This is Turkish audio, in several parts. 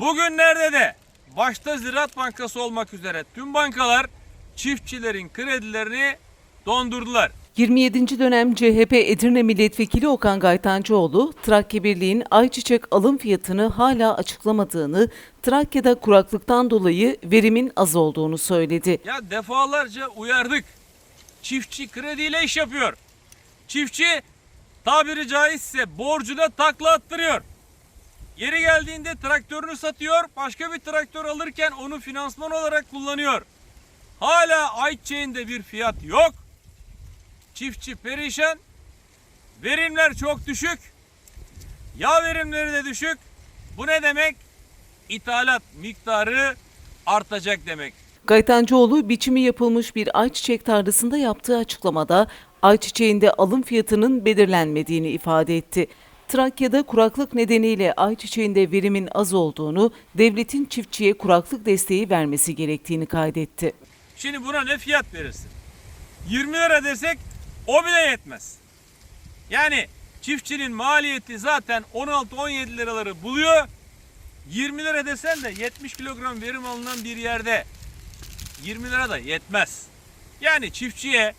Bugünlerde de başta Ziraat Bankası olmak üzere tüm bankalar çiftçilerin kredilerini dondurdular. 27. dönem CHP Edirne Milletvekili Okan Gaytancıoğlu, Trakya Birliği'nin ayçiçek alım fiyatını hala açıklamadığını, Trakya'da kuraklıktan dolayı verimin az olduğunu söyledi. Ya defalarca uyardık. Çiftçi krediyle iş yapıyor. Çiftçi tabiri caizse borcuna takla attırıyor. Yeri geldiğinde traktörünü satıyor, başka bir traktör alırken onu finansman olarak kullanıyor. Hala ayçiçeğinde bir fiyat yok. Çiftçi perişan. Verimler çok düşük. Yağ verimleri de düşük. Bu ne demek? İthalat miktarı artacak demek. Gaytancıoğlu biçimi yapılmış bir ayçiçek tarlasında yaptığı açıklamada ayçiçeğinde alım fiyatının belirlenmediğini ifade etti. Trakya'da kuraklık nedeniyle ayçiçeğinde verimin az olduğunu, devletin çiftçiye kuraklık desteği vermesi gerektiğini kaydetti. Şimdi buna ne fiyat verirsin? 20 lira desek o bile yetmez. Yani çiftçinin maliyeti zaten 16-17 liraları buluyor. 20 lira desen de 70 kilogram verim alınan bir yerde 20 lira da yetmez. Yani çiftçiye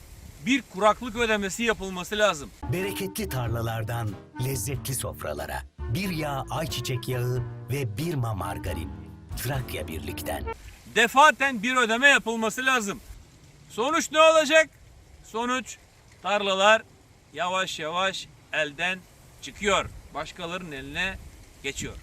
bir kuraklık ödemesi yapılması lazım. Bereketli tarlalardan lezzetli sofralara. Bir yağ ayçiçek yağı ve bir ma margarin. Trakya Birlik'ten. defaten bir ödeme yapılması lazım. Sonuç ne olacak? Sonuç tarlalar yavaş yavaş elden çıkıyor. Başkalarının eline geçiyor.